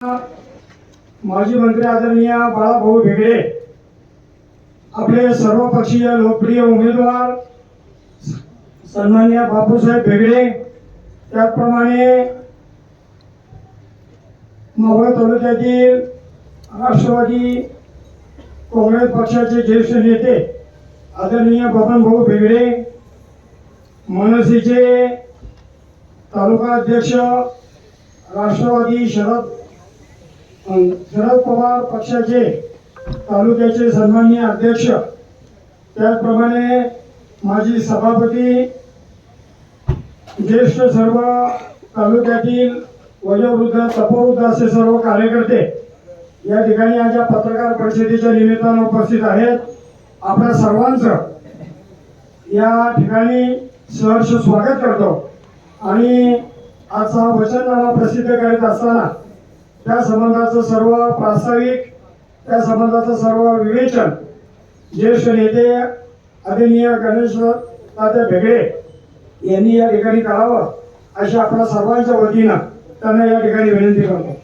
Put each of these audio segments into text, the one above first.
माजी मंत्री आदरणीय बाळाभाऊ भेगडे आपले सर्वपक्षीय लोकप्रिय उमेदवार सन्मान्य बापूसाहेब भेगडे त्याचप्रमाणे मावळ तालुक्यातील राष्ट्रवादी काँग्रेस पक्षाचे ज्येष्ठ नेते आदरणीय बबनभाऊ भेगडे मनसेचे तालुका अध्यक्ष राष्ट्रवादी शरद शरद पवार पक्षाचे तालुक्याचे सन्माननीय अध्यक्ष त्याचप्रमाणे माजी सभापती ज्येष्ठ सर्व तालुक्यातील वयोवृद्ध तपोवृद्ध असे सर्व कार्यकर्ते या ठिकाणी आज या पत्रकार परिषदेच्या निमित्तानं उपस्थित आहेत. आपल्या सर्वांचं या ठिकाणी सहर्ष स्वागत करतो. आणि आजचा हा वचननामा प्रसिद्ध करीत असताना त्या संबंधाचं सर्व प्रास्ताविक त्या संबंधाचं सर्व विवेचन ज्येष्ठ नेते आदरणीय गणेश तात्या भेगडे यांनी या ठिकाणी करावं अशी आपल्या सर्वांच्या वतीनं त्यांना या ठिकाणी विनंती करतो.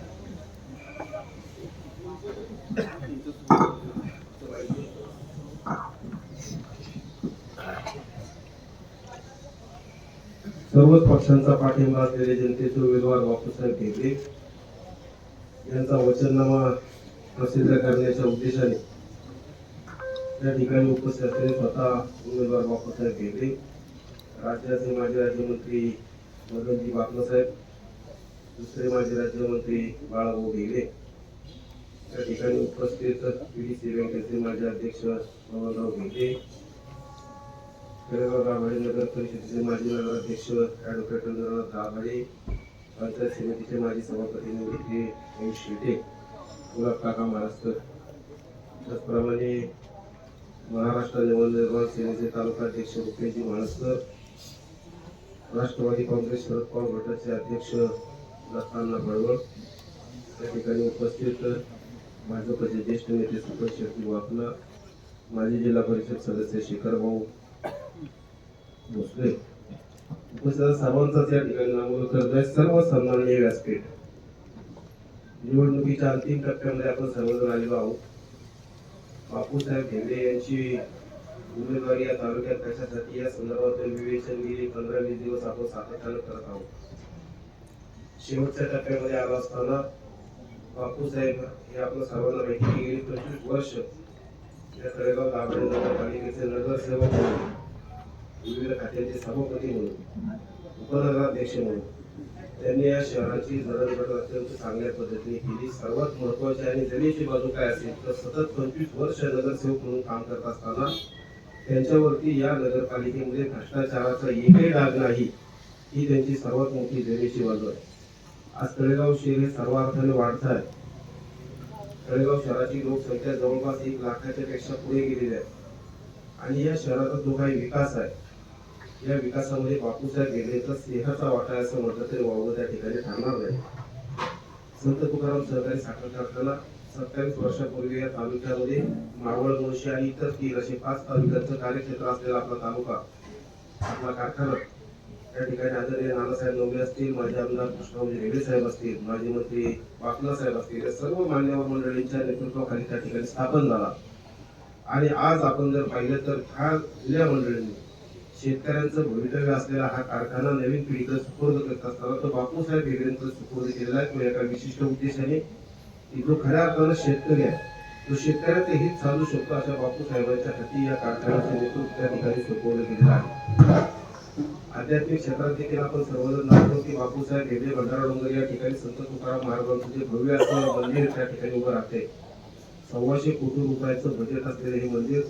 सर्वच पक्षांचा पाठिंबा असलेले जनतेचे उमेदवार बापूसाहेब भेगडे यांचा वचननामा प्रसिद्ध करण्याच्या उद्देशाने त्या ठिकाणी उपस्थित असलेले स्वतः उमेदवार बापूसाहेब घेते राज्याचे माजी राज्यमंत्री मदनजी बापनासाहेब दुसरे माजी राज्यमंत्री बाळाभाऊ भेगडे त्या ठिकाणी उपस्थित पीडीसी बँकेचे माजी अध्यक्ष बबनराव घेते खेडेगाव दाभाडे नगर परिषदेचे माजी नगराध्यक्ष ॲडव्होकेट रवींद्रनाथ दाभाडे पंचायत समितीचे माजी सभापती निवृत्ती एम शेटे गुलाब काका महाराष्ट्र त्याचप्रमाणे महाराष्ट्र नवनिर्माण सेनेचे तालुका अध्यक्ष रुपेजी महाराष्ट्र राष्ट्रवादी काँग्रेस शरद पवार गटाचे अध्यक्ष दत्तांना बळवळ त्या ठिकाणी उपस्थित भाजपचे ज्येष्ठ नेते सुपर शेट्टी वाकला माजी जिल्हा परिषद सदस्य शेखरभाऊ भोसले उपस्थित सर्वांचाच या ठिकाणी नामोद म्हणजे करतोय सर्व सन्माननीय व्यासपीठ. निवडणुकीच्या अंतिम टप्प्यामध्ये आपण सर्वजण आलेलो आहोत. बापूसाहेब भेंडे यांची उमेदवारी या तालुक्यात कशासाठी? या संदर्भात विवेचन गेली. पंधरा वीस दिवस आपण सातत्यानं करत आहोत. शेवटच्या टप्प्यामध्ये आलो असताना बापूसाहेब हे आपलं सर्वांना माहिती गेली पंचवीस वर्ष या तळेगाव दाभाडे नगरपालिकेचे नगरसेवक म्हणून विविध खात्यांचे सभापती म्हणून उपनगराध्यक्ष म्हणून. त्यांनी या शहराची जडणघडण अत्यंत चांगल्या पद्धतीने केली. सर्वात महत्वाची आणि जमेची बाजू काय असेल तर सतत पंचवीस वर्ष नगरसेवक म्हणून काम करत असताना त्यांच्यावरती या नगरपालिकेमध्ये भ्रष्टाचाराचा एकही डाग नाही. ही त्यांची सर्वात मोठी जमेची बाजू आहे. आज तळेगाव शहर हे सर्वार्थाने वाढत आहे. तळेगाव शहराची लोकसंख्या जवळपास एक लाखाच्या पेक्षा पुढे गेलेली आहे. आणि या शहराचा जो काही विकास आहे. या विकासामध्ये बापूसाहेब गेलेचा सिंहाचा वाटा असं म्हटलं तरी वावगं त्या ठिकाणी ठरणार नाही. संत तुकाराम सहकारी साखर कारखाना सत्तावीस वर्षापूर्वी या तालुक्यामध्ये मावळ मुळशी आणि इतर तीन असे पाच तालुक्यांचं कार्यक्षेत्र असलेला आपला तालुका आपला कारखाना. त्या ठिकाणी आदरणीय नानासाहेब नवले असतील माजी आमदार कृष्णाजी रेडे साहेब असतील माजी मंत्री पाटला साहेब असतील या सर्व मान्यवर मंडळींच्या नेतृत्वाखाली त्या ठिकाणी स्थापन झाला. आणि आज आपण जर पाहिलं तर ह्या जुन्या मंडळींनी शेतकऱ्यांचं भवितव्य असलेला हा कारखाना नवीन पिढीचा सुपूर्द करत असताना तो बापूसाहेब हेगडेंचा सुपूर्द केलेला आहे. किंवा एका विशिष्ट उद्देशाने जो खऱ्या अर्थानं शेतकरी आहे तो शेतकऱ्याचं हित साधू शकतो अशा बापूसाहेबांच्या हाती या कारखान्याचे नेतृत्व त्या ठिकाणी सोपवलं गेलेलं आहे. आध्यात्मिक क्षेत्रात देखील आपण सर्वजण जाणतो की बापूसाहेब हेगडे भंडारा डोंगर या ठिकाणी संत तुकाराम महाराजांचं जे भव्य असलेलं मंदिर त्या ठिकाणी उभं राहते. सव्वाशे कोटी रुपयाचं बजेट असलेलं हे मंदिर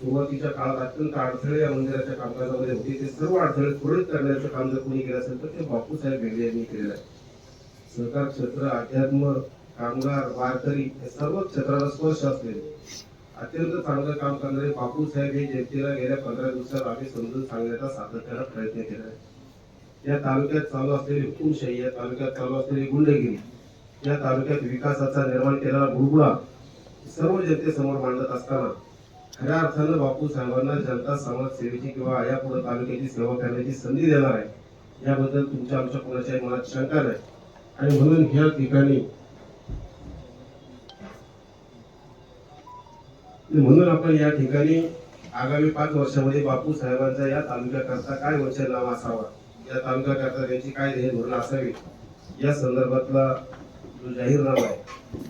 सुरुवातीच्या काळात अत्यंत अडथळे या मंदिराच्या कामकाजामध्ये होते. ते सर्व अडथळे त्वरित करण्याचं काम जर कोणी केलं असेल तर ते बापूसाहेब भेगडे यांनी केलेलं आहे. सहकार क्षेत्र अध्यात्म कामगार वारकरी या सर्व क्षेत्राला स्पर्श असलेले. अत्यंत चांगलं काम करणारे बापूसाहेब हे जनतेला गेल्या पंधरा दिवसात आम्ही समजून सांगण्याचा सातत्यानं प्रयत्न केला आहे या तालुक्यात चालू असलेली हुकुमशाही या तालुक्यात चालू असलेली गुंडगिरी या तालुक्यात विकासाचा निर्माण केलेला बुडबुडा सर्व जनतेसमोर मांडत असताना खऱ्या अर्थानं बापू साहेबांना जनता समाजसेवेची किंवा यापुढे तालुक्याची सेवा करण्याची संधी देणार आहे. याबद्दल तुमच्या आमच्या कोणाच्याही मनात शंका नाही. आणि म्हणून ह्या ठिकाणी म्हणून आपण या ठिकाणी आगामी पाच वर्षामध्ये बापू साहेबांचा या तालुक्याकरता काय वचन नाव असावा? या तालुक्याकरता त्यांची काय ध्येय धोरण असावी? या संदर्भातला जो जाहीरनामा आहे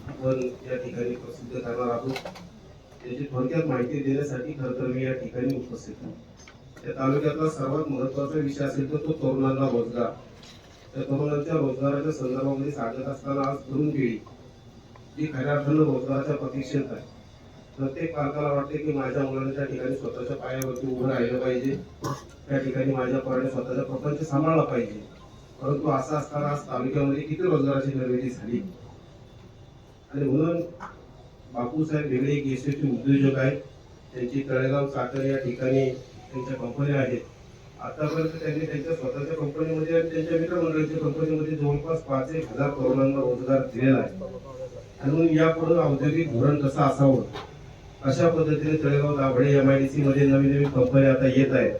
आपण या ठिकाणी प्रसिद्ध करणार आहोत. त्याची थोडक्यात माहिती देण्यासाठी खरं तर मी या ठिकाणी उपस्थित आहे. या तालुक्यातला सर्वात महत्त्वाचा विषय असेल तर तो तरुणांना रोजगार. त्या तरुणांच्या रोजगाराच्या संदर्भामध्ये सांगत असताना आज तरुण पिढी जी खऱ्या अर्थानं रोजगाराच्या प्रतीक्षेत आहे. प्रत्येक पालकाला वाटते की माझ्या मुलाने त्या ठिकाणी स्वतःच्या पायावरती उभं राहिलं पाहिजे. त्या ठिकाणी माझ्या पोराने स्वतःचा प्रपंच सांभाळला पाहिजे. परंतु असं असताना आज तालुक्यामध्ये किती रोजगाराची निर्मिती झाली? आणि म्हणून बापूसाहेब वेगळे एक यशस्वी उद्योजक आहेत. त्यांची तळेगाव साखर या ठिकाणी त्यांच्या कंपन्या आहेत. आतापर्यंत त्यांनी त्यांच्या स्वतःच्या कंपनीमध्ये आणि त्यांच्या मित्रमंडळाच्या कंपनीमध्ये जवळपास पाच एक हजार तरुणांना रोजगार दिलेला आहे. आणि म्हणून यापुढे औद्योगिक धोरण कसं असावं? अशा पद्धतीने Talegaon Dabhade M I D C मध्ये नवीन नवीन कंपन्या आता येत आहेत.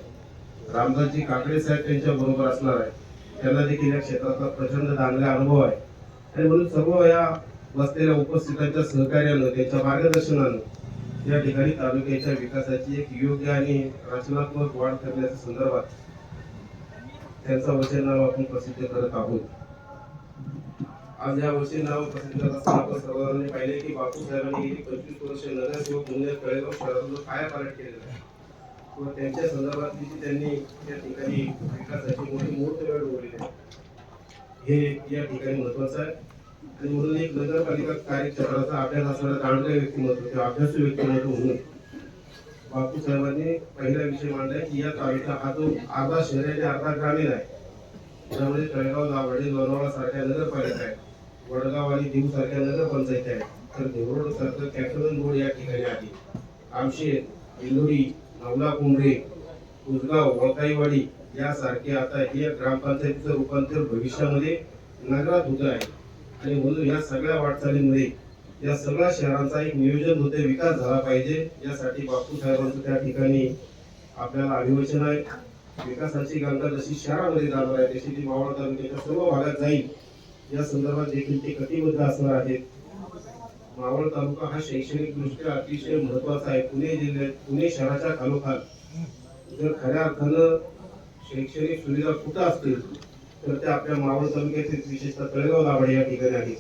रामदासजी काकडे साहेब त्यांच्या बरोबर असणार आहे त्यांना देखील या क्षेत्रातला प्रचंड चांगला अनुभव आहे. आणि म्हणून सर्व या बसलेल्या उपस्थितांच्या सहकार्यानं त्यांच्या मार्गदर्शनानं या ठिकाणी तालुक्याच्या विकासाची एक योग्य आणि रचनात्मक वाढ करण्याच्या संदर्भात त्यांचा वचननामा आपण प्रसिद्ध करत आहोत. आज या वचननामा प्रसिद्ध करत असताना आपण सर्वांनी पाहिले की बापू साहेबांनी गेली पंचवीस वर्ष नगरसेवक म्हणून या तळेगाव शहरातून काय कायापालट केलेला आहे. किंवा त्यांच्या संदर्भातली जी त्यांनी या ठिकाणी विकासाची मोठी मूर्त वेळ उरलेली आहे. हे या ठिकाणी महत्वाचं आहे. आणि म्हणून एक नगरपालिका कार्यक्षेत्राचा अभ्यास असणारा जाणते व्यक्तिमत्व किंवा अभ्यासू व्यक्तिमत्व म्हणून बापू साहेबांनी पहिला विषय मांडलाय की या तालुका हा जो अर्धा शहर आहे अर्धा ग्रामीण आहे त्यामध्ये तळेगाव दाभाडे लोणावळा सारख्या नगरपालिका आहेत. वडगाव आणि दीव सारख्या नगरपंचायती आहेत. तर देवरोड सारखं कॅन्टोन्मेंट रोड या ठिकाणी आहे. आमशेत इंदोरी नवला कुंभरे उजगाव वळकाईवाडी यासारखे आता हे ग्रामपंचायतीचं रूपांतर भविष्यामध्ये नगरात होत आहे. आणि म्हणून या सगळ्या वाटचालीमध्ये या सगळ्या शहरांचा एक नियोजन होते विकास झाला पाहिजे. यासाठी बापू साहेबांचं त्या ठिकाणी आपल्याला अभिवचन आहे. विकासाची गंगा जशी शहरामध्ये जाणार आहे तशी ती मावळ तालुक्याच्या सर्व भागात जाईल. या संदर्भात देखील ते कटिबद्ध असणार आहेत. मावळ तालुका हा शैक्षणिकदृष्ट्या अतिशय महत्त्वाचा आहे. पुणे जिल्ह्यात पुणे शहराच्या खालोखाल. जर खऱ्या अर्थानं शैक्षणिक सुविधा कुठं असतील तर त्या आपल्या मावळ तालुक्यातील विशेषतः तळेगाव दाभाडे या ठिकाणी आहे.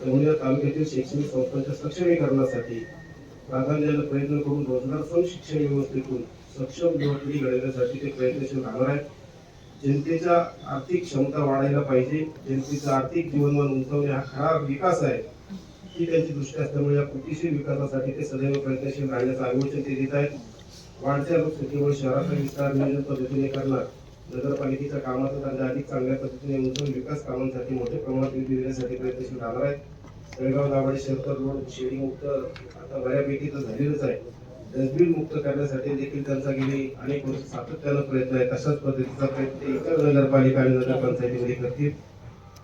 त्यामुळे या तालुक्यातील शैक्षणिक संस्थांच्या सक्षमीकरणासाठी प्राधान्याने प्रयत्न करून रोजगार सम शिक्षण व्यवस्थेतून सक्षम युवा घडवण्यासाठी ते प्रयत्नशील राहणार आहेत. जनतेच्या आर्थिक क्षमता वाढायला पाहिजे. जनतेचं आर्थिक जीवनमान उंचावणे हा खरा विकास आहे. ही त्यांची दृष्टी असल्यामुळे या कृतीशील विकासासाठी ते सदैव प्रयत्नशील राहण्याचं आयोजन ते देत आहेत. वाढत्या लोकसंख्येमुळे शहराचा विस्तार नियोजन पद्धतीने करणार नगरपालिकेच्या कामाचा त्यांच्या अधिक चांगल्या पद्धतीने उंचवून विकास कामांसाठी मोठ्या प्रमाणात निधी देण्यासाठी प्रयत्नशील राहणार आहेत. बेळगाव दाभाडे शरकर रोड शेडी मुक्त आता बऱ्यापैकी तर झालेलंच आहे. डस्टबिन मुक्त करण्यासाठी देखील त्यांचा गेली अनेक वर्ष सातत्यानं प्रयत्न आहे तशाच पद्धतीचा प्रयत्न इतर नगरपालिका आणि नगरपंचायतीमध्ये करतील.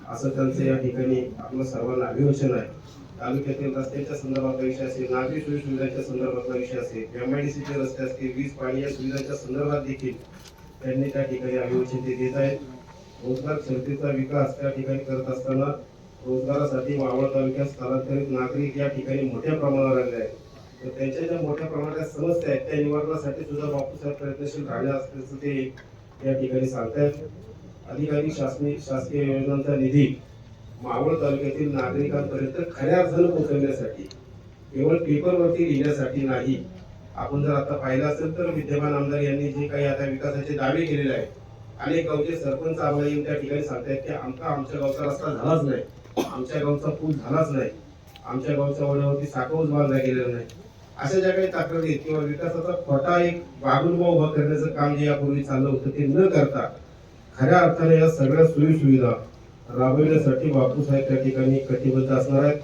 असं त्यांचं या ठिकाणी आपलं सर्वांना अभिवचन आहे. तालुक्यातील रस्त्यांच्या संदर्भातला विषय असेल नागरी सोयी सुविधांच्या संदर्भातला विषय असेल एमआयडीसीचे रस्ते असतील वीज पाणी या सुविधांच्या संदर्भात देखील त्यांनी त्या ठिकाणी अभिवचन ते देत आहेत रोजगार क्षमतेचा विकास त्या ठिकाणी करत असताना रोजगारासाठी मावळ तालुक्यात स्थलांतरित नागरिक या ठिकाणी मोठ्या प्रमाणावर आले आहेत. तर त्यांच्या ज्या मोठ्या प्रमाणात समस्या आहेत त्या निवारणासाठी सुद्धा बापूसाहेब प्रयत्नशील राहणे असल्याचं ते या ठिकाणी सांगतायत. अधिकाधिक शासकीय शासकीय योजनांचा निधी मावळ तालुक्यातील नागरिकांपर्यंत खऱ्या अर्थानं पोहोचवण्यासाठी केवळ पेपरवरती लिहिण्यासाठी नाही आपण जर आता पाहिलं असेल तर विद्यमान आमदार यांनी जे काही आता विकासाचे दावे केलेले आहेत अनेक गावचे सरपंच आम्हाला येऊन त्या ठिकाणी सांगतायत की आमचा आमच्या गावचा रस्ता झालाच नाही. आमच्या गावचा पूल झालाच नाही. आमच्या गावच्या वड्यावरती साखोज बांधला गेलेला नाही. अशा ज्या काही तक्रारी आहेत किंवा विकासाचा खोटा एक बागुलबा उभा करण्याचं काम जे यापूर्वी चाललं होतं ते न करता खऱ्या अर्थाने या सगळ्या सोयीसुविधा राबविण्यासाठी बापूसाहेब त्या ठिकाणी कटिबद्ध असणार आहेत.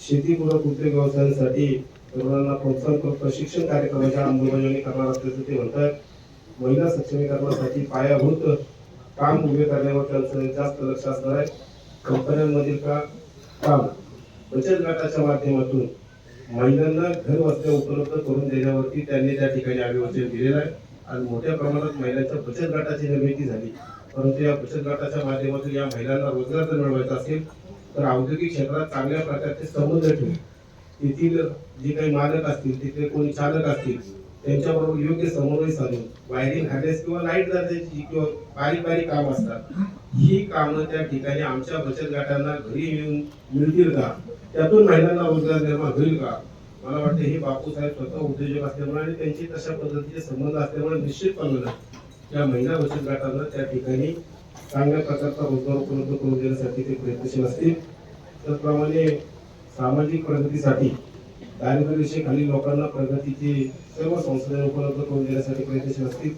शेतीपूरक उद्योग व्यवसायांसाठी तरुणांना प्रोत्साहन करून प्रशिक्षण कार्यक्रमाच्या अंमलबजावणी करणार असल्याचं ते म्हणतात. महिला सक्षमीकरणासाठी पायाभूत काम उभे करण्यावर त्यांचं जास्त लक्ष असणार आहे. कंपन्यांमधील का काम बचत गटाच्या माध्यमातून महिलांना घर वस्त्या उपलब्ध करून देण्यावरती त्यांनी त्या ठिकाणी अभिवचन दिलेलं आहे. आणि मोठ्या प्रमाणात महिलांच्या बचत गटाची निर्मिती झाली. परंतु या बचत गटाच्या माध्यमातून या महिलांना रोजगार जर मिळवायचा असेल तर औद्योगिक क्षेत्रात चांगल्या प्रकारचे संबंध ठेवून तेथील जे काही मालक असतील तिथले कोणी चालक असतील त्यांच्याबरोबर योग्य समन्वय साधून वायरिंग हॅडेस किंवा लाइट जाण्याची किंवा बारीक बारीक काम असतात ही कामं त्या ठिकाणी आमच्या बचत गटांना घरी येऊन मिळतील का? त्यातून महिलांना रोजगार निर्माण होईल का? मला वाटतं हे बापूसाहेब स्वतः उद्योजक असल्यामुळे आणि त्यांची तशा पद्धतीचे संबंध असल्यामुळे निश्चितपणे त्या महिला बचत गटांना त्या ठिकाणी चांगल्या प्रकारचा रोजगार उपलब्ध करून देण्यासाठी ते प्रयत्नशील असतील. त्याचप्रमाणे सामाजिक प्रगतीसाठी दारिद्र्यरेषेखालील लोकांना प्रगतीची सर्व संसाधने उपलब्ध करून देण्यासाठी प्रयत्नशील असतील.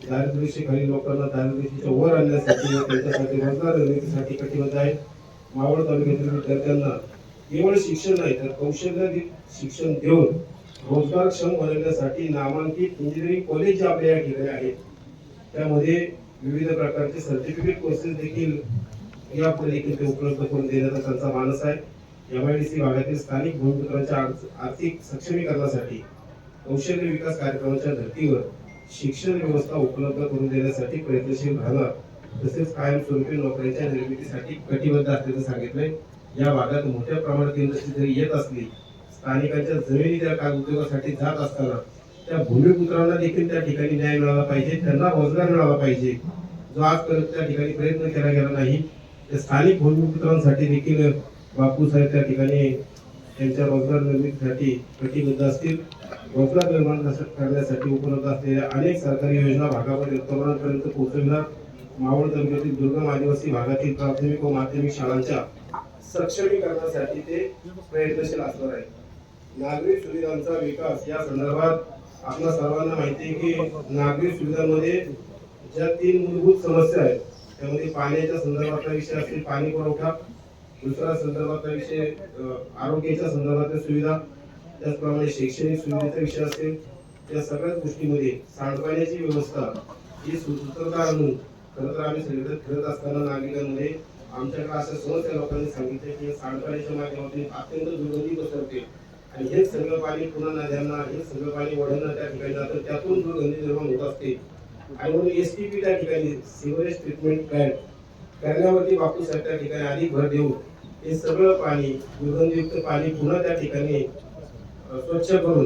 दारिद्र्यरेषेखालील लोकांना दारिद्र्यतेच्या वर आणण्यासाठी त्यांच्यासाठी रोजगार निर्मितीसाठी कटिबद्ध आहे मावळ तालुक्यातील विद्यार्थ्यांना केवळ शिक्षण नाही तर कौशल्य शिक्षण देऊन रोजगारक्षम बनवण्यासाठी नामांकित इंजिनिअरिंग कॉलेज जे आपल्या या ठिकाणी आहेत त्यामध्ये विविध प्रकारचे सर्टिफिकेट कोर्सेस देखील यापुढे देखील ते उपलब्ध करून देण्याचा त्यांचा मानस आहे. एमआयडीसी भागातील स्थानिक भूमिपुत्रांच्या आर्थिक सक्षमीकरणासाठी कौशल्य विकास कार्यक्रमाच्या धर्तीवर शिक्षण व्यवस्था उपलब्ध करून देण्यासाठी प्रयत्नशील राहणार तसेच कायमस्वरूपी नोकऱ्यांच्या निर्मितीसाठी कटिबद्ध असल्याचं सांगितलंय. या भागात मोठ्या प्रमाणात इंडस्ट्री जरी येत असली स्थानिकांच्या जमिनी त्या काग उद्योगासाठी जात असताना त्या भूमिपुत्रांना देखील त्या ठिकाणी न्याय मिळाला पाहिजे त्यांना रोजगार मिळाला पाहिजे. जो आजपर्यंत त्या ठिकाणी प्रयत्न केला गेला नाही त्या स्थानिक भूमिपुत्रांसाठी देखील बापू साहेब त्या ठिकाणी त्यांच्या रोजगार निर्मितीसाठी कटिबद्ध असतील. रोजगार निर्माण करण्यासाठी उपलब्ध असलेल्या अनेक सरकारी योजना भागामध्ये तरुणांपर्यंत पोहोचविणार. मावळ तालुक्यातील दुर्गम आदिवासी भागातील प्राथमिक व माध्यमिक शाळांच्या सक्षमीकरणासाठी ते प्रयत्नशील असणार आहे नागरिक सुविधांचा विकास या संदर्भात आपल्या सर्वांना माहिती आहे की नागरिक सुविधांमध्ये ज्या तीन मूलभूत समस्या आहेत त्यामध्ये पाण्याच्या संदर्भातला विषय असेल पाणी पुरवठा दुसरा संदर्भातला विषय आरोग्याच्या संदर्भातल्या सुविधा त्याचप्रमाणे शैक्षणिक सुविधेचा विषय असेल त्या सगळ्याच गोष्टीमध्ये सांडपाण्याची व्यवस्था ही सुसूत्रता आणून खरं तर आम्ही सगळीकडे फिरत असताना नागरिकांमध्ये आमच्याकडे असं समस्या लोकांनी सांगितलं की सांडपाण्याच्या माध्यमातून अत्यंत दुर्गंधी पसरते. आणि हेच सगळं पाणी पुन्हा नद्यांना हे सगळं पाणी वड्यांना त्या ठिकाणी जातं त्यातून दुर्गंधी निर्माण होत असते. आणि म्हणून एस टी पी त्या ठिकाणी सिवरेज ट्रीटमेंट प्लॅन्ट करण्यावरती बापूसाहेब त्या ठिकाणी अधिक भर देऊन हे सगळं पाणी दुर्गंधयुक्त पाणी पुन्हा त्या ठिकाणी स्वच्छ करून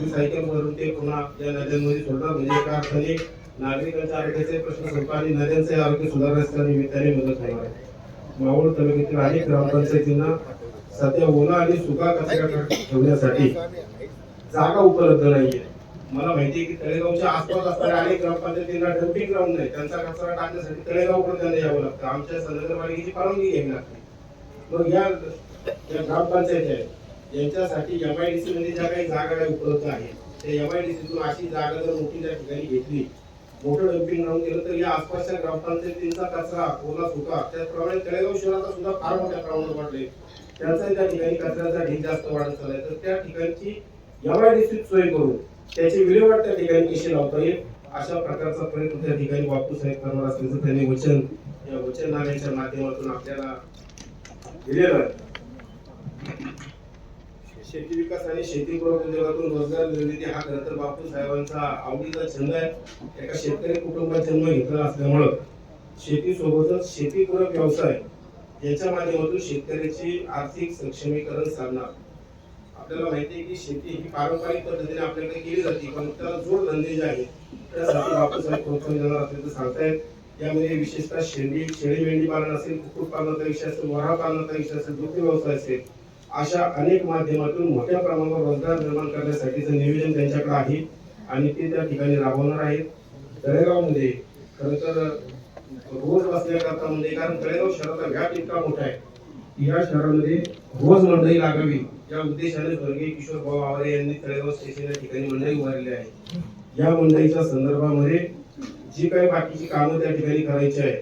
रिसायकल करून ते पुन्हा या नद्यांमध्ये सोडणार म्हणजे एका अर्थाने नागरिकांच्या आरोग्याचे प्रश्न संपला आणि नद्यांचे आरोग्य सुधारण्याच्या निमित्ताने मदत होणार आहे. मावळ तालुक्यातील अनेक ग्रामपंचायतींना सध्या ओला आणि सुका कचरा ठेवण्यासाठी जागा उपलब्ध नाहीये. मला माहिती आहे की तळेगावच्या आसपास असणाऱ्या अनेक ग्रामपंचायतींना डम्पिंग ग्राउंड नाही. त्यांचा कचरा टाकण्यासाठी तळेगावकडे त्यांना यावं लागतं. आमच्या नगरपालिकेची परवानगी घ्यावी लागते. मग या ज्या ग्रामपंचायती आहेत यांच्यासाठी सी मध्ये ज्या काही जागा काही उपलब्ध आहेत त्या सीतून अशी जागा जर मोठी त्या ठिकाणी घेतली मोठं डम्पिंग ग्राउंड केलं तर या आसपासच्या ग्रामपंचायतींचा कचरा ओला सुका त्याचप्रमाणे तळेगाव शहराचा सुद्धा फार मोठ्या प्रमाणात वाढले त्यांचा त्या ठिकाणी कचऱ्याचा ढीग जास्त वाढत चाललाय. तर त्या ठिकाणची एम आय डी सीत सोय करून त्याची विल्हेवाट त्या ठिकाणी कशी लावता येईल अशा प्रकारचा प्रयत्न त्या ठिकाणी बापू साहेब करणार असल्याचं त्यांनी वचन या वचननाम्याच्या माध्यमातून आपल्याला दिलेलं आहे. शेती विकास आणि शेतीपूरक उद्योगातून रोजगार निर्मिती हा खरं तर बापू साहेबांचा आवडीचा छंद आहे. एका शेतकरी कुटुंबात जन्म घेतला असल्यामुळं शेतीसोबतच शेतीपूरक व्यवसाय याच्या माध्यमातून शेतकऱ्याची आर्थिक सक्षमीकरण साधणार. आपल्याला माहिती आहे की शेती ही पारंपरिक पद्धतीने आपल्याकडे केली जाते पण त्याला जोड धंदे जे आहेत त्यासाठी बापूसाहेब प्रोत्साहन देणार असल्याचं सांगतायत. यामध्ये विशेषतः शेंडी शेळी मेंढी पालन असेल कुक्कुट पालनाचा विषय असेल वरा पालनाचा विषय असेल दुग्ध व्यवसाय असेल अशा अनेक माध्यमातून मोठ्या प्रमाणावर रोजगार निर्माण करण्यासाठीचं नियोजन त्यांच्याकडे आहे आणि ते त्या ठिकाणी राबवणार आहेत. तळेगावमध्ये खरं तर रोज बसण्याकरता म्हणजे कारण तळेगाव शहराचा व्याप इतका मोठा आहे या शहरामध्ये रोज मंडई लागावी या उद्देशाने स्वर्गीय किशोर भाऊ आवारे यांनी तळेगाव स्टेशन या ठिकाणी मंडई उभारली आहे या मंडईच्या संदर्भामध्ये जी काही बाकीची कामं त्या ठिकाणी करायची आहे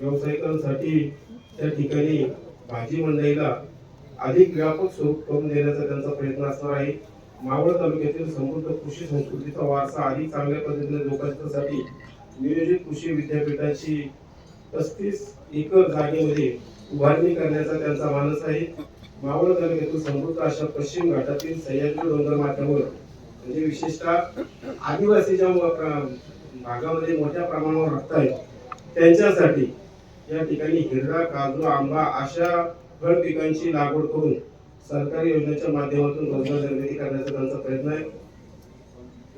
व्यावसायिकांसाठी त्या ठिकाणी भाजी मंडईला अधिक व्यापक स्वरूप करून देण्याचा त्यांचा प्रयत्न असणार आहे. मावळ तालुक्यातील समृद्ध कृषी संस्कृतीचा वारसा अधिक चांगल्या पद्धतीने जोपासण्यासाठी नियोजित कृषी विद्यापीठाची पस्तीस एकर जागेमध्ये उभारणी करण्याचा त्यांचा मानस आहे. मावळ तालुक्यातील समृद्ध अशा पश्चिम घाटातील सह्याद्री डोंगर माथ्यावर म्हणजे विशेषतः आदिवासी ज्या भागामध्ये मोठ्या प्रमाणावर राहत आहेत. त्यांच्यासाठी या ठिकाणी हिरडा काजू आंबा अशा फळ पिकांची लागवड करून सरकारी योजनेच्या माध्यमातून रोजगार निर्मिती करण्याचा त्यांचा प्रयत्न आहे.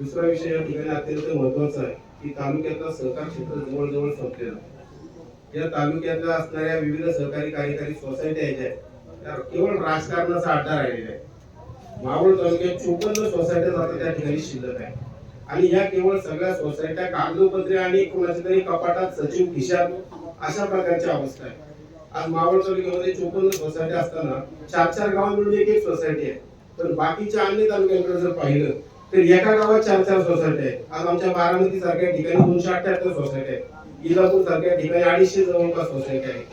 दुसरा विषय या ठिकाणी अत्यंत महत्त्वाचा आहे की तालुक्यातलं सहकार क्षेत्र जवळजवळ संपलेला. आहे. या तालुक्यातल्या असणाऱ्या विविध सहकारी कार्यकारी सोसायट्या आहेत ज्या, त्या केवळ राजकारणाचा अड्डा राहिलेला आहे मावळ तालुक्यात चोपन्न सोसायट्या आता त्या ठिकाणी शिल्लक आहे आणि या केवळ सगळ्या सोसायट्या कागदोपत्री आणि कोणाच्या तरी कपाटात सचिव खिशात अशा प्रकारची अवस्था आहे. आज मावळ तालुक्यामध्ये चोपन्न सोसायटी असताना चार चार गाव मिळून एक एक सोसायटी आहे. तर बाकीच्या अन्य तालुक्यांकडे जर पाहिलं तर एका गावात चार चार सोसायटी आहेत. आज आमच्या बारामती सारख्या ठिकाणी दोनशे अठ्याहत्तर सोसायटी आहेत. इलापूर सारख्या ठिकाणी अडीचशे जवळपास सोसायटी आहेत.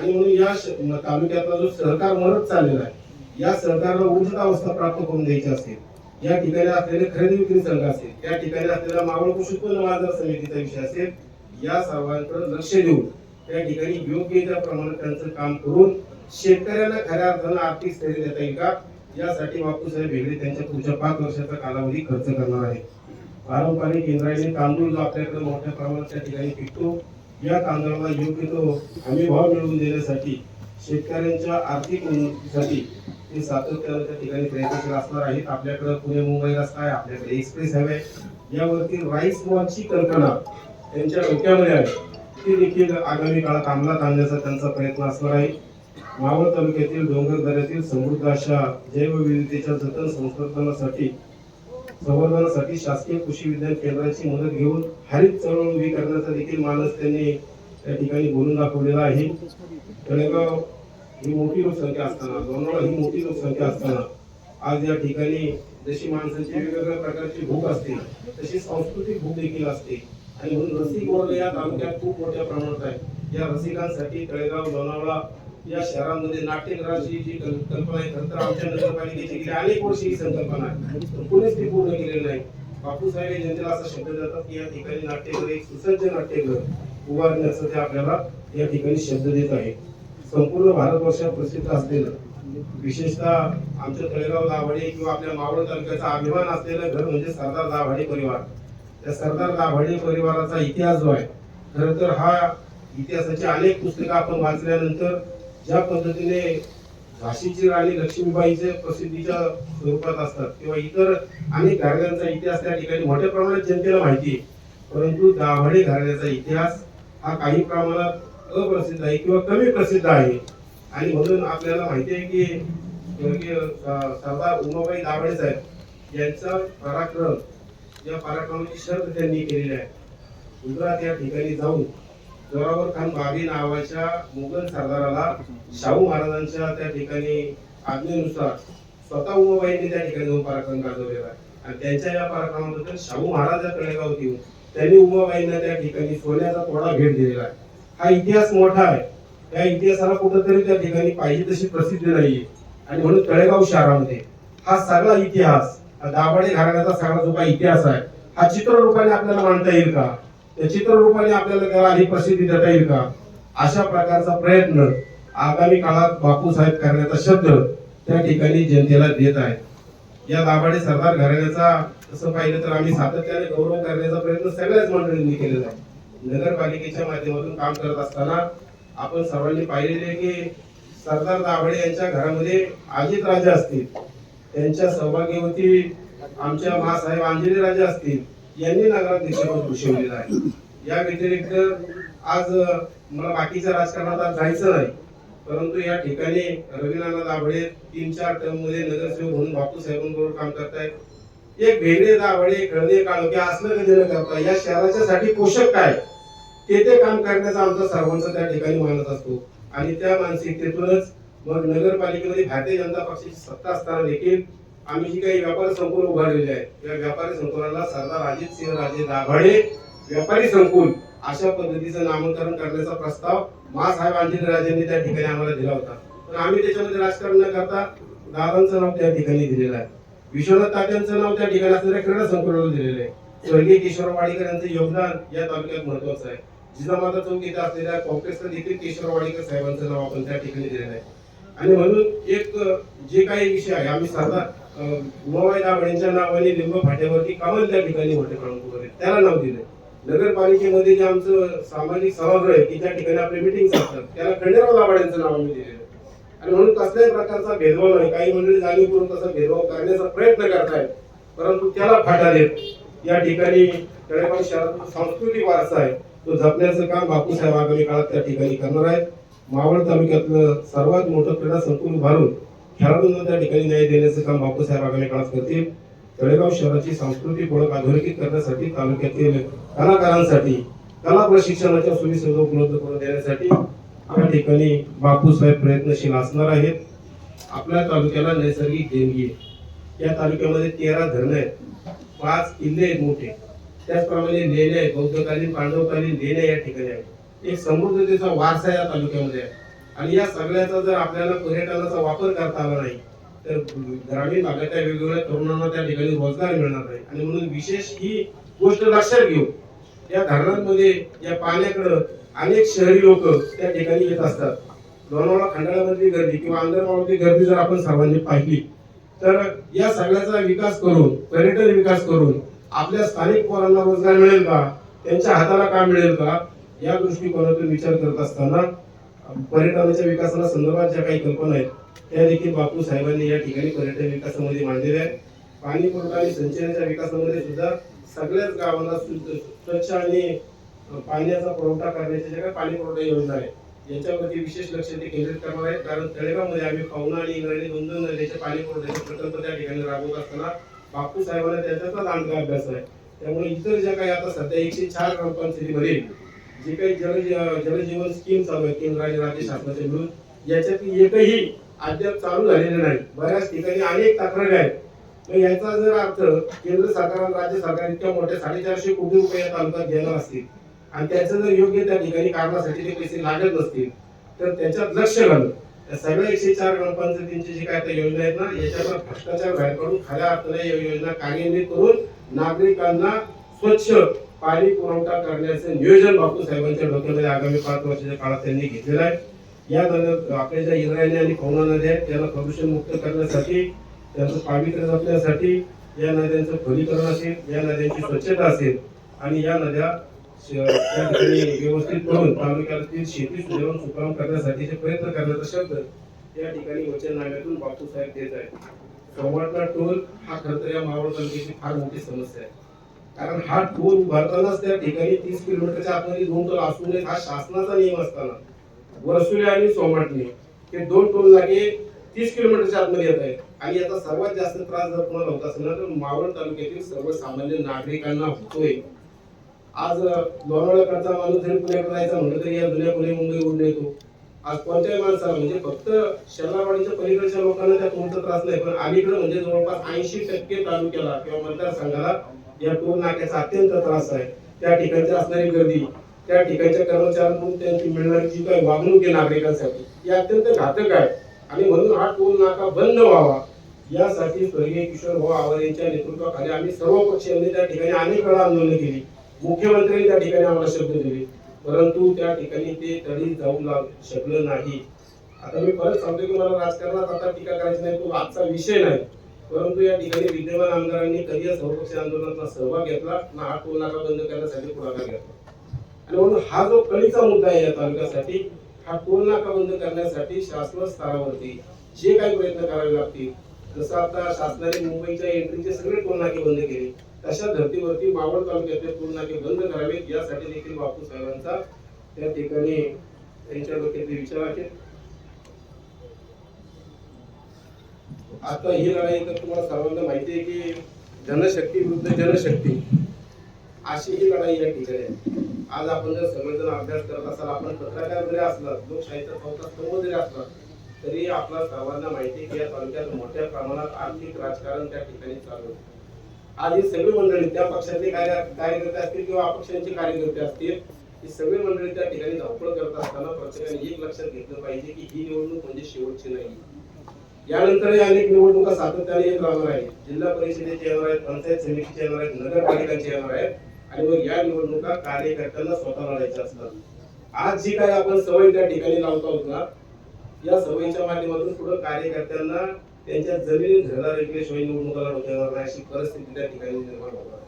आणि म्हणून या तालुक्यातला जो सहकार मरत चाललेला आहे या सहकाराला ऊर्जित अवस्था प्राप्त करून द्यायची असेल या ठिकाणी असलेले खरेदी विक्री संघ असेल या ठिकाणी असलेला मावळ कृषी उत्पन्न बाजार समितीचा विषय असेल या सर्वांकडे लक्ष देऊन त्या ठिकाणी योग्य त्या प्रमाणात त्यांचं काम करून शेतकऱ्यांना खऱ्या अर्थानं आर्थिक स्थैर्य देता येईल का? यासाठी बापूसाहेब हेगडे त्यांच्या पुढच्या पाच वर्षाचा कालावधी खर्च करणार आहे पारंपरिक इंद्रायणी तांदूळ जो आपल्याकडे मोठ्या प्रमाणात त्या ठिकाणी पिकतो या तांदळाला योग्य तो हमी भाव मिळवून देण्यासाठी शेतकऱ्यांच्या आर्थिक उन्नतीसाठी ते सातत्यानं त्या ठिकाणी प्रयत्नशील असणार आहेत. आपल्याकडे पुणे मुंबई रस्ता आहे आपल्याकडे एक्सप्रेस हवे आहे. यावरती राईस मॉलची कल्पना त्यांच्या डोक्यामध्ये आहे. ती देखील आगामी काळात अंमलात आणण्याचा त्यांचा प्रयत्न असणार आहे. मावळ तालुक्यातील डोंगर दऱ्यातील समृद्ध अशा जैवविविधतेच्या जतन संवर्धनासाठी संवर्धनासाठी शासकीय कृषी विज्ञान केंद्राची मदत घेऊन हरित चळवळ उभी करण्याचा देखील मानस त्यांनी त्या ठिकाणी बोलून दाखवलेला आहे. तळेगाव ही मोठी लोकसंख्या असताना लोणावळा ही मोठी लोकसंख्या असताना आज या ठिकाणी जशी माणसांची वेगवेगळ्या प्रकारची भूक असते तशी सांस्कृतिक भूक देखील असते. आणि म्हणून रसिक वर्ग या तालुक्यात खूप मोठ्या प्रमाणात आहे. या रसिकांसाठी तळेगाव लोणावळा या शहरांमध्ये नाट्यगृहाची जी कल्पना आहे खरं तर आमच्या नगरपालिकेची गेली अनेक वर्षी ही संकल्पना आहे. पण कुणीच ती पूर्ण केलेली नाही. बापूसाहेब हे जनतेला असा शब्द देतात की या ठिकाणी नाट्यगृह एक सुसज्ज नाट्यगृह उभारण्याचं ते आपल्याला या ठिकाणी शब्द देत आहे. संपूर्ण भारतवर्षात प्रसिद्ध असलेलं विशेषतः आमच्या तळेगाव दाभाडे किंवा आपल्या मावळ तालुक्याचा अभिमान असलेलं घर म्हणजे सरदार दाभाडे परिवार. त्या सरदार दाभाडे परिवाराचा इतिहास जो आहे खर तर हा इतिहासाची अनेक पुस्तकं आपण वाचल्यानंतर ज्या पद्धतीने झाशीची राणी लक्ष्मीबाईचे प्रसिद्धीच्या स्वरूपात असतात किंवा इतर अनेक घराण्यांचा इतिहास त्या ठिकाणी मोठ्या प्रमाणात जनतेला माहिती आहे. परंतु दाभाडे घराण्याचा इतिहास हा काही प्रमाणात अप्रसिद्ध आहे किंवा कमी प्रसिद्ध आहे. आणि म्हणून आपल्याला माहिती आहे की स्वर्गीय सरदार उमाबाई दाभाडे साहेब यांचा पराक्रम या पराक्रमाची शर्त त्यांनी केलेली आहे. गुजरात या ठिकाणी जाऊन जोरावर खान बाबी नावाच्या मुघल सरदाराला शाहू महाराजांच्या त्या ठिकाणी आज्ञेनुसार स्वतः उमाबाईंनी त्या ठिकाणी जाऊन पराक्रम गाजवलेला आहे. आणि त्यांच्या या पराक्रमाबद्दल शाहू महाराज या तळेगावात येऊन त्यांनी उमाबाईंना त्या ठिकाणी सोन्याचा थोडा भेट दिलेला आहे. हा इतिहास मोठा आहे. या इतिहासाला कुठंतरी त्या ठिकाणी पाहिजे तशी प्रसिद्धी नाहीये. आणि म्हणून तळेगाव शहरामध्ये हा सगळा इतिहास हा दाभाडे घराण्याचा सगळा जो काही इतिहास आहे हा चित्ररूपाने आपल्याला मांडता येईल का? त्या चित्ररूपाने आपल्याला त्याला अधिक प्रसिद्धी देता येईल का? अशा प्रकारचा प्रयत्न आगामी काळात बापू साहेब करण्याचा शब्द त्या ठिकाणी जनतेला देत आहे या दाभाडे सरदार घराण्याचा तसं पाहिलं तर आम्ही सातत्याने गौरव करण्याचा प्रयत्न सगळ्याच मंडळींनी केलेला आहे. नगरपालिकेच्या माध्यमातून काम करत असताना आपण सर्वांनी पाहिलेले की सरदार दाभडे यांच्या घरामध्ये अजित राजा असतील. त्यांच्या सहभागीवरती आमच्या महासाहेब अंजली राजा असतील. यांनी नगराध्यक्षपद भूषवलेलं आहे. या व्यतिरिक्त आज मला बाकीच्या राजकारणात आज जायचं नाही. परंतु या ठिकाणी रवीनाथ दाभडे तीन चार टर्ममध्ये नगरसेवक म्हणून बापू साहेबांबरोबर काम करतायत. एक वेगळे दाभाडे कळणे काळोखे असलं कधी न करता? या शहराच्या साठी पोषक काय? ते ते काम करण्याचा आमचा सर्वांचा त्या ठिकाणी मानत असतो. आणि त्या मानसिकतेतूनच मग नगरपालिकेमध्ये भारतीय जनता पक्षाची सत्ता असताना देखील आम्ही जी काही व्यापारी संकुल उभारलेले आहे या व्यापारी संकुलाला सरदार अजित सिंह राजे दाभाडे व्यापारी संकुल अशा पद्धतीचं नामकरण करण्याचा प्रस्ताव महासाहेब अंजली त्या ठिकाणी आम्हाला दिला होता. पण आम्ही त्याच्यामध्ये राजकारण न करता दादांचं नाव त्या ठिकाणी दिलेलं आहे. विश्वनाथ तात्यांचं नाव त्या ठिकाणी असलेल्या क्रीडा संकुलाला दिलेलं आहे. स्वर्गीय किशोर वाडीकर यांचं योगदान या तालुक्यात महत्वाचं आहे. जिजामाता चौक इथं असलेल्या काँग्रेसला देखील किशोर वाडीकर साहेबांचं नाव आपण त्या ठिकाणी दिलेलं आहे. आणि म्हणून एक जे काही विषय आहे आम्ही साधा अ, उमाबाई दाभाडेंच्या नावाने लिंब फाट्यावरती कमल त्या ठिकाणी मोठे प्रमाणात उभारले. त्याला नाव दिलं नगरपालिकेमध्ये जे आमचं सामाजिक सभागृह आहे की त्या ठिकाणी आपले मिटिंग असतात त्याला खंडेराव दाभाडेंचं नाव आम्ही दिलेलं आणि म्हणून कसल्याही प्रकारचा भेदभाव नाही. काही मंडळी जाणीवपूर्वक तसा भेदभाव करण्याचा प्रयत्न करतायत परंतु त्याला फाटा देत या ठिकाणी तळेगाव शहरात सांस्कृतिक वारसा आहे. तो जपण्याचं काम बापूसाहेब आगामी काळात त्या ठिकाणी करणार आहेत. मावळ तालुक्यातलं सर्वात मोठं क्रीडा संकुल उभारून खेळाडूंना त्या ठिकाणी न्याय देण्याचं काम बापूसाहेब आगामी काळात करतील. तळेगाव शहराची सांस्कृतिक ओळख अधोरेखित करण्यासाठी तालुक्यातील कलाकारांसाठी कला प्रशिक्षणाच्या सोयीसुविधा उपलब्ध करून देण्यासाठी या ठिकाणी बापूसाहेब प्रयत्नशील असणार आहेत. आपल्या तालुक्याला नैसर्गिक देणगी आहे. या तालुक्यामध्ये तेरा धरणं आहेत. पाच किल्ले आहेत मोठे. त्याचप्रमाणे लेण्या आहेत. बौद्धकालीन पांडवकालीन लेण्या या ठिकाणी आहेत. एक समृद्धतेचा वारसा या तालुक्यामध्ये आहे. आणि या सगळ्याचा जर आपल्याला पर्यटनाचा वापर करता आला नाही तर ग्रामीण भागातल्या वेगवेगळ्या तरुणांना त्या ठिकाणी रोजगार मिळणार नाही. आणि म्हणून विशेष ही गोष्ट लक्षात घेऊ या धरणांमध्ये या पाण्याकडं अनेक शहरी लोक त्या ठिकाणी येत असतात. लोणावळा खंडाळ्यामधली गर्दी किंवा अंदरगावातली गर्दी जर आपण सर्वांनी पाहिली तर या सगळ्याचा विकास करून पर्यटन विकास करून आपल्या स्थानिक पोरांना रोजगार मिळेल का? त्यांच्या हाताला काम मिळेल का? या दृष्टिकोनातून विचार करत असताना पर्यटनाच्या विकासाला संदर्भात ज्या काही कल्पना आहेत त्या देखील बापू साहेबांनी या ठिकाणी पर्यटन विकासामध्ये मांडलेल्या आहेत. पाणी पुरवठा आणि सिंचनाच्या विकासामध्ये सुद्धा सगळ्याच गावांना स्वच्छ आणि पाण्याचा पुरवठा करण्याच्या ज्या काही पाणी पुरवठा योजना आहे याच्यावरती विशेष लक्ष ते केंद्रित करणार आहेत कारण तळेगावमध्ये आम्ही पाहुणा आणि इंग्रजी दोन दोन नद्याचे पाणी पुरवठ्याचे प्रकल्प त्या ठिकाणी राबवत असताना बापू साहेबांना त्याच्यातच आमचा अभ्यास आहे. त्यामुळे इतर ज्या काही आता सध्या एकशे चार ग्रामपंचायतीमधील जे काही जल जलजीवन स्कीम चालू आहे केंद्र आणि राज्य शासनाचे मिळून याच्यातली एकही अद्याप चालू झालेले नाही. बऱ्याच ठिकाणी अनेक तक्रारी आहेत. मग याचा जर अर्थ केंद्र सरकार आणि राज्य सरकार इतक्या मोठ्या साडेचारशे कोटी रुपये या तालुक्यात घेणार असतील आणि त्याचं जर योग्य त्या ठिकाणी कारणासाठी ते पैसे लागत नसतील तर त्याच्यात लक्ष घालून त्या सगळ्या एकशे चार ग्रामपंचायतींची जी काय त्या योजना आहेत ना याच्यावर भ्रष्टाचार बाहेर पडून खऱ्या अर्थाने या योजना कार्यान्वित करून नागरिकांना स्वच्छ पाणी पुरवठा करण्याचं नियोजन बापू साहेबांच्या डोक्यामध्ये आगामी पाच वर्षाच्या काळात त्यांनी घेतलेलं आहे. या नद्या आपल्या ज्या इंद्रायणी आणि पवना नद्या आहेत त्यांना प्रदूषण मुक्त करण्यासाठी त्यांचं पावित्र्य जपण्यासाठी या नद्यांचं खोलीकरण असेल या नद्यांची स्वच्छता असेल आणि या नद्या त्या ठिकाणी व्यवस्थित करून तालुक्यातील शेती सुधारून सुकाम करण्यासाठीचे प्रयत्न करण्याचा शब्द या ठिकाणी वचननाम्यातून बापू साहेब देत आहेत. संवाटला टोल हा खरं तर या मावळ तालुक्याची फार मोठी समस्या आहे. कारण हा टोल उभारतानाच त्या ठिकाणी तीस किलोमीटरच्या आतमध्ये दोन टोल असू नयेत. हा शासनाचा नियम असताना वसुले आणि सोमाटणे हे दोन टोल लागे तीस किलोमीटरच्या आतमध्ये येत आहेत. आणि याचा सर्वात जास्त त्रास जर कोणाला होत असेल ना तर मावळ तालुक्यातील सर्वसामान्य नागरिकांना होतोय. आज लोणावळ्याकडचा माणूस जरी पुण्याकडे जायचा म्हटलं तरी या जुन्या पुणे मुंबई उडून येतो. आज कोणत्याही माणसाला म्हणजे फक्त शहरावाडीच्या पलीकडच्या लोकांना त्या टोलचा त्रास नाही पण अलीकडे म्हणजे जवळपास ऐंशी टक्के तालुक्याला किंवा मतदारसंघाला या टोल नाक्याचा अत्यंत त्रास आहे. त्या ठिकाणची असणारी गर्दी त्या ठिकाणच्या कर्मचाऱ्यांकडून त्यांची मिळणारी जी काही वागणूक आहे नागरिकांसाठी ही अत्यंत घातक आहे. आणि म्हणून हा टोल नाका बंद व्हावा. यासाठी स्वर्गीय किशोर भाऊ आव्हाड यांच्या नेतृत्वाखाली आम्ही सर्व पक्षांनी त्या ठिकाणी अनेक वेळा आंदोलन केली. मुख्यमंत्र्यांनी त्या ठिकाणी आम्हाला शब्द दिले. परंतु त्या ठिकाणी ते तरी जाऊ लाग शकलं नाही. आता मी परत सांगतो की मला राजकारणात आता टीका करायची नाही तो आजचा विषय नाही. परंतु या ठिकाणी विद्यमान आमदारांनी कधी या सर्वपक्षीय आंदोलनाचा सहभाग घेतला ना हा टोल नाका बंद करण्यासाठी पुढाकार घेतला. आणि म्हणून हा जो कळीचा मुद्दा आहे या तालुक्यासाठी हा टोल नाका बंद करण्यासाठी शासन स्तरावरती जे काही प्रयत्न करावे लागतील जसं आता शासनाने मुंबईच्या एंट्रीचे सगळे टोल नाके बंद केले अशा धर्तीवरती मावळ तालुक्यातले पूर्ण नाके बंद करावेत. यासाठी देखील बापू साहेबांचा त्या ठिकाणी त्यांच्या डोक्यातले विचार आहेत. आता ही लढाई तर तुम्हाला सर्वांना माहिती आहे की जनशक्ती विरुद्ध जनशक्ती अशी ही लढाई या ठिकाणी आहे. आज आपण जर सगळेजण अभ्यास करत असाल आपण पत्रकार जरी असला लोकशाहीचा चौथा स्तंभ जरी असला तरी आपल्या सर्वांना माहिती आहे की या तालुक्यात मोठ्या प्रमाणात आर्थिक राजकारण त्या ठिकाणी चालू आहे. आज ही सगळी मंडळी त्या पक्षाचे कार्यकर्ते असतील किंवा अपक्षांचे कार्यकर्ते असतील ही सगळी मंडळी त्या ठिकाणी धावपळ करत असताना प्रत्येकाने एक लक्षात घेतलं पाहिजे की ही निवडणूक म्हणजे शेवटची नाही. यानंतरही अनेक निवडणुका सातत्याने येत राहणार आहेत. जिल्हा परिषदेचे येणार आहेत पंचायत समितीचे येणार आहेत नगरपालिकांचे येणार आहेत. आणि मग या निवडणुका कार्यकर्त्यांना स्वतः लढायच्या असतात. आज जी काही आपण सवय त्या ठिकाणी लावत आहोत ना या सवयीच्या माध्यमातून पुढे कार्यकर्त्यांना त्यांच्या जमिनी घरदार ऐकल्याशिवाय निवडणुका नाही अशी परिस्थिती त्या ठिकाणी निर्माण होणार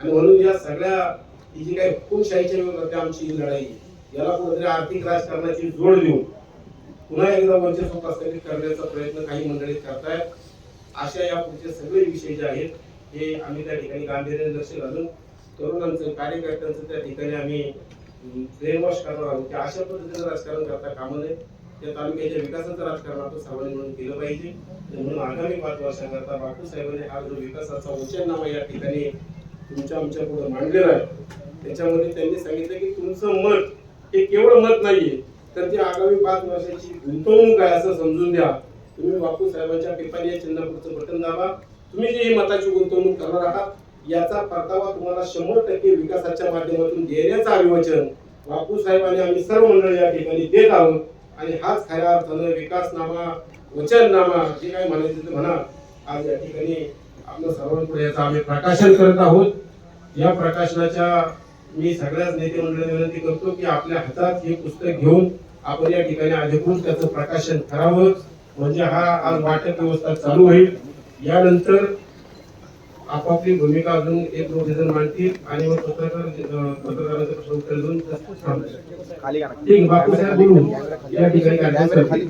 आणि म्हणून या सगळ्या ही जी काही हुकुमशाहीच्या विरोधात आमची ही लढाई याला कुठेतरी आर्थिक राजकारणाची जोड देऊन पुन्हा एकदा वर्चस्व प्रस्थापित करण्याचा प्रयत्न काही मंडळी करतायत. अशा या पुढचे सगळे विषय जे आहेत हे आम्ही त्या ठिकाणी गांभीर्याने लक्ष घालून तरुणांचं कार्यकर्त्यांचं त्या ठिकाणी आम्ही ब्रेनवॉश करणार आहोत. की अशा पद्धतीचं राजकारण करता कामा नये. त्या तालुक्याच्या विकासाचं राजकारण आपण सामान्य म्हणून केलं पाहिजे. म्हणून आगामी पाच वर्षाकरता बापू साहेबांनी हा जो विकासाचा उच्चारनामा या ठिकाणी तुमच्या आमच्या पुढे मांडलेला आहे. त्याच्यामध्ये त्यांनी सांगितलं की तुमचं मत हे केवळ मत नाहीये तर ती आगामी पाच वर्षाची गुंतवणूक आहे असं समजून द्या तुम्ही बापू साहेबांच्या पिपाणी या चिन्हापुढचं बटन दाबा. तुम्ही जी मताची गुंतवणूक करणार आहात याचा परतावा तुम्हाला शंभर टक्के विकासाच्या माध्यमातून देण्याचं अभिवचन बापू साहेब आणि आम्ही सर्व मंडळी या ठिकाणी देत आहोत. आणि हाच खऱ्या अर्थानं विकासनामा वचननामा जे काय म्हणायचं ते म्हणा. आज या ठिकाणी आपल्या सर्वांपुढे याचं आम्ही प्रकाशन करत आहोत. या प्रकाशनाच्या मी सगळ्याच नेते मंडळी विनंती करतो की आपल्या हातात हे पुस्तक घेऊन आपण या ठिकाणी अधिकृत त्याचं प्रकाशन करावं. म्हणजे हा आज वाटप व्यवस्था चालू होईल. यानंतर आपापली भूमिका अजून एक दोघ जण मांडतील आणि मग पत्रकार पत्रकारांचे प्रश्न उत्तर देऊन. ठीक या ठिकाणी करतील.